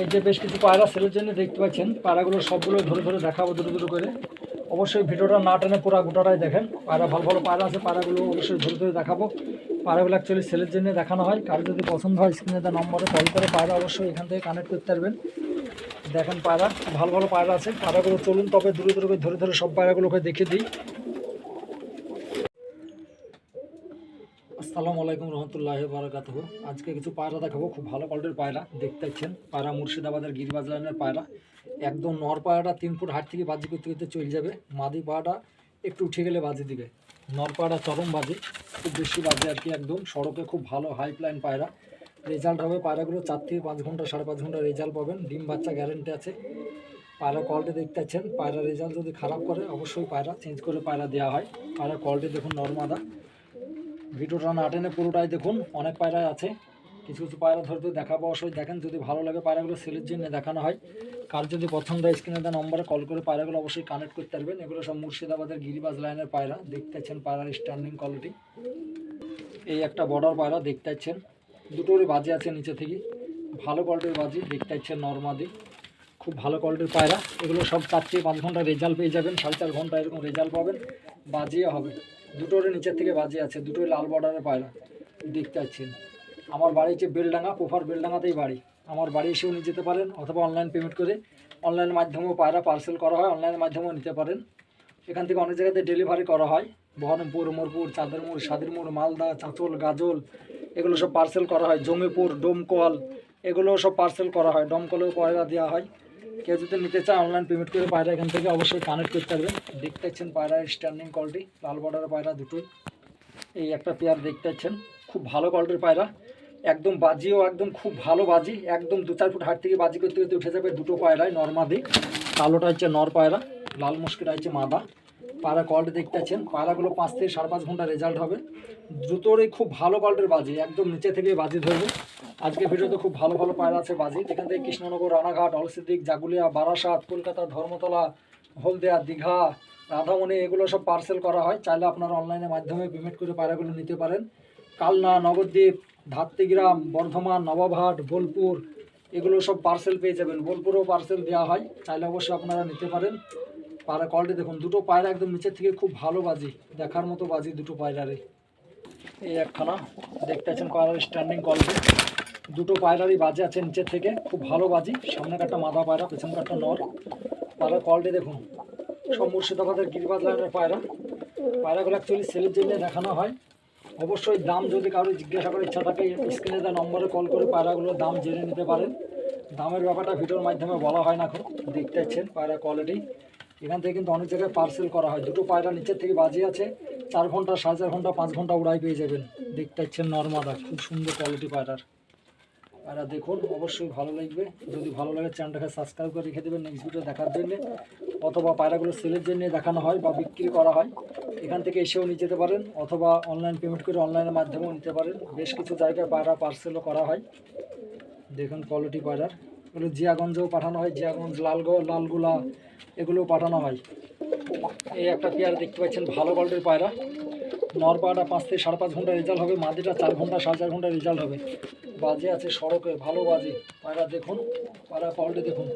এই যে বেশ কিছু পায়রা সেলের জন্য দেখতে পাচ্ছেন, পায়রাগুলো সবগুলো ধরে ধরে দেখাবো, দুটো দুটো করে। অবশ্যই ভিডিওটা না টেনে পুরো গোটাটাই দেখেন। পায়রা, ভালো ভালো পায়রা আছে, পায়রাগুলো অবশ্যই ধরে ধরে দেখাবো। পায়রাগুলো অ্যাকচুয়ালি সেলের জন্য দেখানো হয়। কারও যদি পছন্দ হয় স্ক্রিনে তার নম্বরে কল করে পায়রা অবশ্যই এখান থেকে কানেক্ট করতে পারবেন। দেখেন পায়রা, ভালো ভালো পায়রা আছে। পায়রাগুলো চলুন, তবে দূরে দূরে ধরে ধরে সব পায়রাগুলোকে দেখে দিই। আসসালামু আলাইকুম রহমতুল্লাহ বারাকাত আজকে কিছু পায়রা দেখাবো, খুব ভালো কোয়ালিটির পায়রা, দেখতে পাচ্ছেন। পায়রা মুর্শিদাবাদের গিরিবাজ লাইনের পায়রা। একদম নর পায়রাটা তিন ফুট হাট থেকে বাজি করতে করতে চলে যাবে। মাদি পায়রাটা একটু উঠে গেলে বাজি দিবে। নর পায়রা চরম বাজি, খুব বেশি বাজে আর কি একদম। সড়কে খুব ভালো হাই প্লাইন পায়রা। রেজাল্ট হবে পায়রাগুলো চার থেকে পাঁচ ঘণ্টা, সাড়ে পাঁচ ঘণ্টা রেজাল্ট পাবেন। ডিম বাচ্চা গ্যারেন্টি আছে। পায়রা কোয়ালিটি দেখতে পাচ্ছেন। পায়রা রেজাল্ট যদি খারাপ করে, অবশ্যই পায়রা চেঞ্জ করে পায়রা দেওয়া হয়। পায়রা কোয়ালিটি দেখুন নর্মাদা ভিডিওটা না টেনে পুরোটাই দেখুন, অনেক পায়রা আছে। কিছু কিছু পায়রা ধরতে ধরে দেখাবো অবশ্যই। দেখেন, যদি ভালো লাগে পায়রাগুলো সেলের জন্য দেখানো হয়। কার যদি পছন্দ হয় স্ক্রিনে দেওয়া নম্বরে কল করে পায়রাগুলো অবশ্যই কানেক্ট করতে পারবেন। এগুলো সব মুর্শিদাবাদের গিরিবাজ লাইনের পায়রা। দেখতে পাচ্ছেন পায়রার স্ট্যান্ডিং কোয়ালিটি এই একটা বর্ডার পায়রা, দেখতে পাচ্ছেন। দুটোরই বাজি আছে নিচে থেকে। ভালো কোয়ালিটির বাজি, দেখতে পাচ্ছেন নর্মাদি খুব ভালো কোয়ালিটির পায়রা। এগুলো সব চার থেকে পাঁচ ঘণ্টা রেজাল্ট পেয়ে যাবেন। সাড়ে চার ঘণ্টা এরকম রেজাল্ট পাবেন। বাজিয়ে হবে। দুটোর নিচের থেকে বাজে আছে দুটোই লাল বর্ডারের পায়রা, দেখতে পাচ্ছেন। আমার বাড়ি হচ্ছে বেলডাঙ্গা পোফার বেলডাঙ্গাতেই বাড়ি। আমার বাড়ি এসেও নিয়ে যেতে পারেন অথবা অনলাইন পেমেন্ট করে অনলাইনের মাধ্যমেও পায়রা পার্সেল করা হয় অনলাইনের মাধ্যমেও নিতে পারেন। এখান থেকে অনেক জায়গাতে ডেলিভারি করা হয়। বহরমপুর, মোরপুর চাঁদেরমুর সাদিরমুর মালদা, চাঁচল, গাজল, এগুলো সব পার্সেল করা হয়। জমিপুর ডোমকল এগুলো সব পার্সেল করা হয়। ডমকলেও পায়রা দেওয়া হয়। কেউ যদি নিতে চান অনলাইন পেমেন্ট করে পায়রা এখান থেকে অবশ্যই কানেক্ট করতে পারবেন। দেখতে পাচ্ছেন পায়রার স্ট্যান্ডিং কোয়ালিটি লাল বর্ডারের পায়রা দুটোই এই একটা পেয়ার দেখতে পাচ্ছেন, খুব ভালো কোয়ালিটির পায়রা। একদম বাজিও, একদম খুব ভালো বাজি, একদম দু চার ফুট হাট থেকে বাজি করতে করতে উঠে যাবে দুটো পায়রায় নর্মাদি কালোটা হচ্ছে নর পায়রা, লাল মুশকিটা হচ্ছে মাদা। পায়রা কোয়ালিটি দেখতে পাচ্ছেন। পায়রাগুলো পাঁচ থেকে সাড়ে পাঁচ ঘণ্টা রেজাল্ট হবে। দুটোরই খুব ভালো কোয়ালিটির বাজি, একদম নিচে থেকে বাজি ধরবে আজকে ভিডিওতে খুব ভালো ভালো পায়রা আছে বাজি। এখান থেকে কৃষ্ণনগর, রানাঘাট, অলসিদ্দিক, জাগুলিয়া, বারাসাত, কলকাতা, ধর্মতলা, হলদিয়া, দীঘা, রাধামণি, এগুলো সব পার্সেল করা হয়। চাইলে আপনারা অনলাইনের মাধ্যমে পেমেন্ট করে পায়রাগুলো নিতে পারেন। কালনা, নবদ্বীপ, ধাত্রিগ্রাম, বর্ধমান, নবাবহাট, বোলপুর, এগুলো সব পার্সেল পেয়ে যাবেন। বোলপুরেও পার্সেল দেওয়া হয়। চাইলে অবশ্যই আপনারা নিতে পারেন। পায়রা কোয়ালিটি দেখুন, দুটো পায়রা একদম নিচের থেকে খুব ভালো বাজি, দেখার মতো বাজি দুটো পায়রারে এই একখানা, দেখতে পাচ্ছেন পায়রার স্ট্যান্ডিং কোয়ালিটি দুটো পায়রারই বাজে আছে নিচের থেকে, খুব ভালো বাজি। সামনে একটা মাদা পায়রা পেছন একটা নর। পায়রার কোয়ালিটি দেখুন, সব মুর্শিদাবাদের গিরিবাজ লাইনের পায়রা। পায়রাগুলো অ্যাকচুয়ালি সেলের জন্য দেখানো হয়। অবশ্যই দাম যদি কারও জিজ্ঞাসা করার ইচ্ছা থাকে স্ক্রিনে দেওয়া নম্বরে কল করে পায়রাগুলোর দাম জেনে নিতে পারেন। দামের ব্যাপারটা ভিডিওর মাধ্যমে বলা হয় না এখন, দেখতে পাচ্ছেন পায়রা কোয়ালিটি এখান থেকে কিন্তু অনেক জায়গায় পার্সেল করা হয়। দুটো পায়রা নিচের থেকে বাজি আছে, চার ঘণ্টা, সাড়ে চার ঘণ্টা, পাঁচ ঘণ্টা উড়াই পেয়ে যাবেন। দেখতে পাচ্ছেন নর্মাদা, খুব সুন্দর কোয়ালিটি পায়রার। পায়রা দেখুন, অবশ্যই ভালো লাগবে। যদি ভালো লাগে, চ্যানেলটাকে সাবস্ক্রাইব করে রেখে দেবেন নেক্সট ভিডিও দেখার জন্যে। অথবা পায়রাগুলো সেলের জন্য দেখানো হয় বা বিক্রি করা হয়, এখান থেকে এসেও নিয়ে যেতে পারেন। অথবা অনলাইন পেমেন্ট করে অনলাইনের মাধ্যমেও নিতে পারেন। বেশ কিছু জায়গায় পায়রা পার্সেলও করা হয়। দেখুন কোয়ালিটি পায়রার। এগুলো জিয়াগঞ্জেও পাঠানো হয়, জিয়াগঞ্জ লালগো লালগুলা এগুলোও পাঠানো হয়। এই একটা পেয়ারা দেখতে পাচ্ছেন, ভালো কোয়ালিটির পায়রা। নর পায়রা পাঁচ থেকে সাড়ে পাঁচ ঘণ্টা রেজাল্ট হবে, মাদিটা চার ঘণ্টা, সাড়ে চার ঘণ্টা রেজাল্ট হবে। বাজে আছে সড়কে, ভালো বাজে। পায়রা দেখুন, পায়রা কোয়ালিটি দেখুন।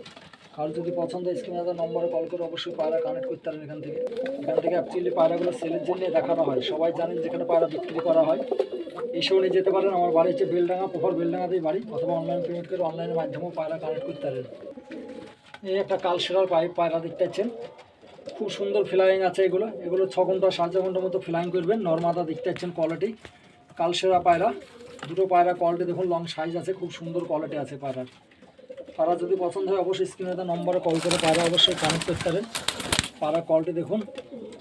কারও যদি পছন্দ স্ক্রিনে নম্বরে কল করে অবশ্যই পায়রা কানেক্ট করতে পারেন এখান থেকে। এখান থেকে অ্যাকচুয়ালি পায়রাগুলো সেলের জন্য দেখানো হয়। সবাই জানেন যেখানে পায়রা বিক্রি করা হয়। নিয়ে যেতে পারেন। আমার বাড়ি হচ্ছে বেলডাঙ্গা পোখর বেলডাঙ্গাতেই বাড়ি। অথবা অনলাইন পেমেন্ট করে অনলাইনের মাধ্যমেও পায়রা কানেক্ট করতে পারেন। এই একটা কালসেরার পাইপ পায়রা দেখতে পাচ্ছেন। খুব সুন্দর ফ্লাইং আছে এগুলো। এগুলো ছ ঘণ্টা, সাড়ে ঘণ্টার মতো ফ্লাইং করবেন। নর্মাদা দেখতে পাচ্ছেন কোয়ালিটি কালসেরা পায়রা। দুটো পায়রা কোয়ালিটি দেখুন লং সাইজ আছে, খুব সুন্দর কোয়ালিটি আছে পায়রার। পায়রা যদি পছন্দ হয়, অবশ্যই স্ক্রিনে দেওয়া নম্বরে কল করে পায়রা অবশ্যই কানেক্ট করতে পারেন। পায়রা কোয়ালিটি দেখুন।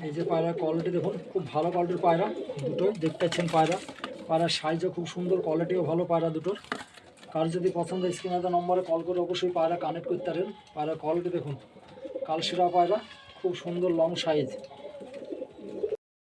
এই যে পায়রা কোয়ালিটি দেখুন, খুব ভালো কোয়ালিটির পায়রা। দুটোই দেখতে পাচ্ছেন পায়রা। পায়রার সাইজও খুব সুন্দর কোয়ালিটিও ভালো পায়রা দুটোর। কার যদি পছন্দ স্ক্রিন দেওয়া নম্বরে কল করে অবশ্যই পায়রা কানেক্ট করতে পারেন। পায়রা কোয়ালিটি দেখুন। কালশিরা পায়রা খুব সুন্দর লং সাইজ